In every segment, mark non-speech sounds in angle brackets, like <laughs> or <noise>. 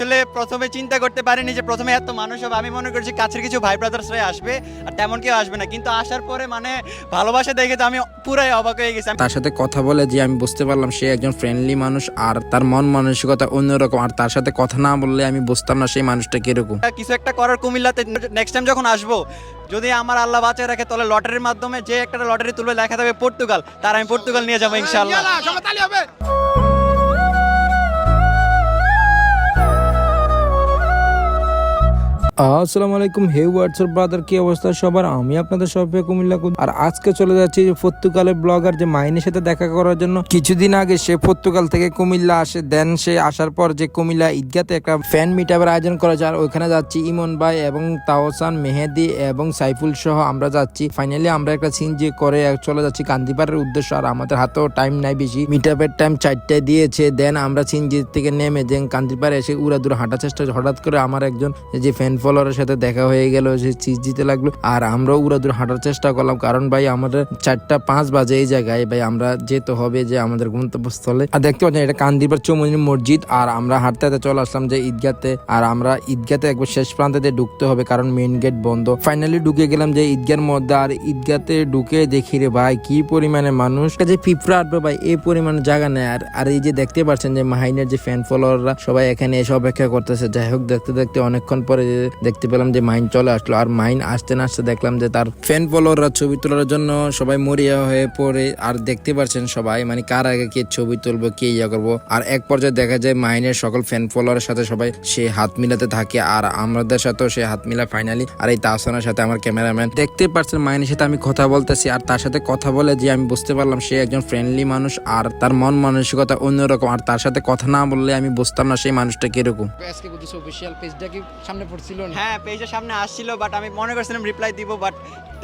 আসলে প্রথমে চিন্তা করতে পারিনি যে প্রথমে এত মানুষ হবে। আমি মনে করছি কাছের কিছু ভাই ব্রাদার্সরাই আসবে আর তেমন কেউ আসবে না। কিন্তু আসার পরে মানে ভালোবাসা দেখে তো আমি পুরাই অবাক হয়ে গেছি। তার সাথে কথা বলে যে আমি বুঝতে পারলাম সে একজন ফ্রেন্ডলি মানুষ আর তার মন মানসিকতা অন্যরকম। আর তার সাথে কথা না বললে আমি বুঝতাম না সেই মানুষটা কীরকম। কিছু একটা করার কুমিল্লাতে নেক্সট টাইম যখন আসব যদি আমার আল্লাহ বাঁচায় রাখে তাহলে লটারির মাধ্যমে যে একটা লটারি তুলবে লেখা থাকবে পর্তুগাল তার আমি পর্তুগাল নিয়ে যাব ইনশাল্লাহ আসসালামু আলাইকুম, হে হোয়াটসঅ্যাপ ব্রাদার কি অবস্থা সবার? আমি আপনাদের সবাই কুমিল্লা আর আজকে চলে যাচ্ছি যে পর্তুগালের ব্লগার যে মাইনের সাথে দেখা করার জন্য। কিছুদিন আগে সে পর্তুগাল থেকে কুমিল্লা আসে দেন সে আসার পর যে কুমিল্লা ঈদগাতে একটা ফ্যান মিটাপের আয়োজন করা যায় আর ওইখানে যাচ্ছি ইমন ভাই এবং তাওসান, মেহেদি এবং সাইফুল সহ আমরা যাচ্ছি। ফাইনালি আমরা একটা সিন যে করে চলে যাচ্ছি কান্দিপাড়ের উদ্দেশ্য, আর আমাদের হাতেও টাইম নাই বেশি। মিটাপের টাইম চারটায় দিয়েছে দেন আমরা সিনজি থেকে নেমে দেন কান্দিপাড়ে এসে উড়াদুরা হাঁটার চেষ্টা হঠাৎ করে আমার একজন যে ফ্যান ফলোয়ারের সাথে দেখা হয়ে গেল সে চিজ দিতে লাগল। আর আমরা উড়াদুরা হাঁটার চেষ্টা করলাম, কারণ ভাই আমাদের চারটা পাঁচ বাজে এই জায়গায়, ভাই আমরা যেতে হবে যে আমাদের গন্তব্যস্থলে। আর দেখতে পাচ্ছেন, এটা কান্দিপাড় চৌমনি মসজিদ, আর আমরা হাঁটতে হাঁটতে চলে আসলাম যে ঈদগাতে। আর আমরা ঈদগাতে একবার শেষ প্রান্তে ঢুকতে হবে, কারণ মেইন গেট বন্ধ। ফাইনালি ঢুকে গেলাম যে ঈদগার মধ্যে, আর ঈদগাতে ঢুকে দেখি রে ভাই, কি পরিমাণে মানুষ। যে পিঁপড়া আটবে ভাই এই পরিমাণে জায়গা নেই। আর আর এই যে দেখতে পাচ্ছেন যে মাহিনের যে ফ্যান ফলোয়াররা সবাই এখানে এসে অপেক্ষা করতেছে। যাই হোক, দেখতে দেখতে অনেকক্ষণ পরে দেখতে পেলাম যে মাইন চলে আসলো। আর মাইন আসতে না আসতে দেখলাম যে তার ফ্যান ফলোয়াররা ছবি তোলার জন্য সবাই মরিয়া হয়ে পড়ে। আর দেখতে পাচ্ছেন সবাই মানে কার আগে কে ছবি তুলবো, কে ইয়া করব। আর এক পর্যায়ে দেখা যায় মাইনের সকল ফ্যান ফলোয়ারের সাথে সবাই সে হাত মিলাতে থাকে। আর আমাদের সাথেও সে হাত মিলা ফাইনালি আর এই তাহসানের সাথে আমার ক্যামেরাম্যান দেখতে পাচ্ছেন মাইনের সাথে আমি কথা বলতেছি। আর তার সাথে কথা বলে যে আমি বুঝতে পারলাম সে একজন ফ্রেন্ডলি মানুষ। আর তার মন মানসিকতা অন্যরকম। আর তার সাথে কথা না বললে আমি বুঝতাম না সেই মানুষটা কীরকম। সামনে পড়ছিল হ্যাঁ পেজের সামনে আসছিল বাট আমি মনে করছিলাম রিপ্লাই দিব বাট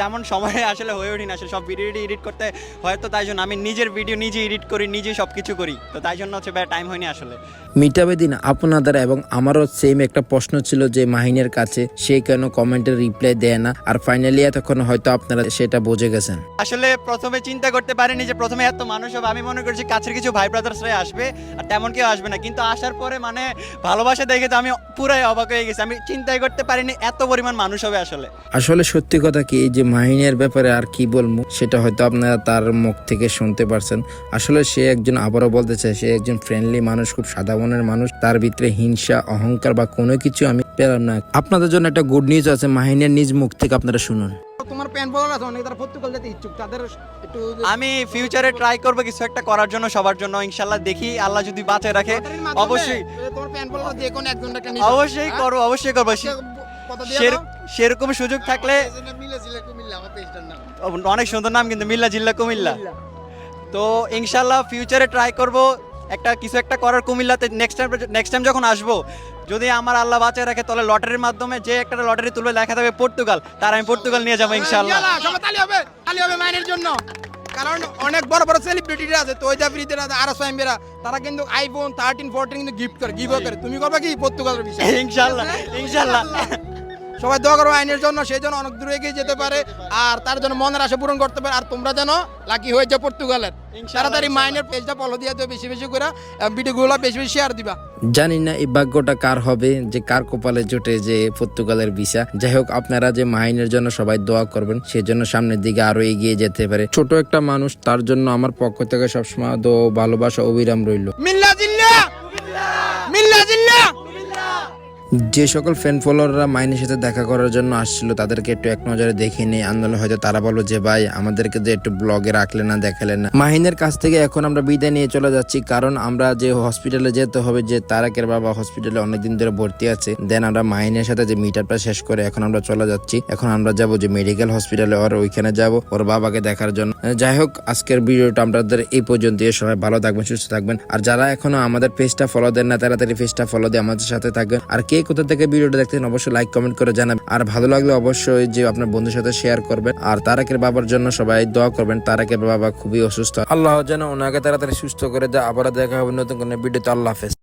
তেমন সময় <laughs> আসলে হয়ে ওঠেনি। আসলে সব ভিডিও এডিট করতে হয়তো তাই জন্য আমি নিজের ভিডিও নিজে এডিট করি নিজে সব কিছু করি। তো তাই জন্য হচ্ছে টাইম হয়নি আসলে। মিটাবে দিন আপনাদের এবং আমারও সেম একটা প্রশ্ন ছিল যে মাহিনের কাছে সে কেন কমেন্টের রিপ্লাই দেয় না? আর ফাইনালি এতক্ষণ হয়তো আপনারা সেটা বুঝে গেছেন। আসলে প্রথমে চিন্তা করতে পারিনি যে প্রথমে এত মানুষ হবে আমি মনে করছি কাছের কিছু ভাই ব্রাদার্সরাই আসবে আর তেমন কেউ আসবে না। কিন্তু আসার পরে মানে ভালোবাসা দেখে তো আমি পুরাই অবাক হয়ে গেছি। আমি চিন্তাই করতে পারিনি এত পরিমাণ মানুষ হবে আসলে। আসলে সত্যি কথা কি এই যে মাহিনের ব্যাপারে আর কি বলব সেটা হয়তো আপনারা তার মুখ থেকে শুনতে পারছেন। আসলে সে একজন আবারও বলতে চাই সে একজন ফ্রেন্ডলি মানুষ খুব সাদা মনের মানুষ। তার ভিতরে হিংসা অহংকার বা কোনো কিছু আমি পেলাম না। আপনাদের জন্য একটা গুড নিউজ আছে মাহিনের নিজ মুখ থেকে আপনারা শুনুন। তোমার প্যান আছে অনেক তারা পর্তুগাল যেতে ইচ্ছুক তাদের একটু আমি ফিউচারে ট্রাই করব কিছু একটা করার জন্য সবার জন্য ইনশাল্লাহ দেখি আল্লাহ যদি বাঁচায় রাখে অবশ্যই। তোমার প্যান ফলোয়ার যে কোনো একজন একটা নিবে। অবশ্যই? করব অবশ্যই করব। সেরকম সুযোগ থাকলে অনেক সুন্দর নাম কিন্তু মিল্লা জিল্লা কুমিল্লা। তো ইনশাল্লাহ ফিউচারে ট্রাই করব একটা কিছু একটা করার কুমিল্লাতে নেক্সট টাইম নেক্সট টাইম যখন আসব যদি আমার আল্লাহ বাঁচায় রাখে তাহলে লটারির মাধ্যমে যে একটা লটারি তুলবে লেখা থাকবে পর্তুগাল তার আমি পর্তুগাল নিয়ে যাব ইনশাল্লাহ জন্য। কারণ অনেক বড় বড় সেলিব্রিটিরা আছে তোয়জা ফ্রিতেরা আর সাইমেরা তারা কিন্তু আইফোন থার্টিন ফোরটিন কিন্তু গিফট করে গিভ করে। তুমি করবে কি পর্তুগালের বিষয়? ইনশাল্লাহ ইনশাল্লাহ সবাই দোয়া করব আইনের জন্য সেই জন্য অনেক দূরে এগিয়ে যেতে পারে আর তার জন্য মনের আশা পূরণ করতে পারে। আর তোমরা যেন লাকি হয়ে যাও পর্তুগালের। তাড়াতাড়ি মাইনের পেজটা ফলো দিয়ে দিও বেশি বেশি করে ভিডিওগুলো বেশি বেশি শেয়ার দিবা। জানি না এই ভাগ্যটা কার হবে যে কার কপালে জোটে যে পর্তুগালের ভিসা। যাই হোক আপনারা যে মাহিনের জন্য সবাই দোয়া করবেন সেজন্য সামনের দিকে আরও এগিয়ে যেতে পারে। ছোট একটা মানুষ তার জন্য আমার পক্ষ থেকে সবসময় দো ভালোবাসা অবিরাম রইল। মিল্লা জিল্লা যে সকল ফ্যান ফলোয়াররা মাইনের সাথে দেখা করার জন্য আসছিল, তাদেরকে একটু এক নজরে দেখে নিয়ে আন্দোলন। হয়তো তারা বলো যে, ভাই, আমাদেরকে যে একটু ব্লগে রাখলে না দেখালেন না। মাহিনের কাছ থেকে এখন আমরা বিদায় নিয়ে চলে যাচ্ছি, কারণ আমরা যে হসপিটালে যেতে হবে, যে তারাকের বাবা হসপিটালে অনেকদিন ধরে ভর্তি আছে দেন আমরা মাহিনের সাথে যে মিটারটা শেষ করে এখন আমরা চলে যাচ্ছি। এখন আমরা যাব যে মেডিকেল হসপিটালে ওর ওইখানে যাব, ওর বাবাকে দেখার জন্য। যাই হোক, আজকের ভিডিওটা আমাদের এই পর্যন্ত সবাই ভালো থাকবেন, সুস্থ থাকবেন। আর যারা এখনও আমাদের পেজটা ফলো দেন না, তাড়াতাড়ি পেজটা ফলো দিয়ে আমাদের সাথে থাকবেন। আর কে কোথা থেকে ভিডিওটা দেখতেন অবশ্যই লাইক কমেন্ট করে জানাবেন। আর ভালো লাগলে অবশ্যই যে আপনার বন্ধুর সাথে শেয়ার করবেন। আর তারাকের বাবার জন্য সবাই দোয়া করবেন, তারাকের বাবা খুবই অসুস্থ। আল্লাহ যেন ওনাকে তাড়াতাড়ি সুস্থ করে দেয়। আবার দেখা হবে নতুন কোনো ভিডিওতে আল্লাহ হাফেজ।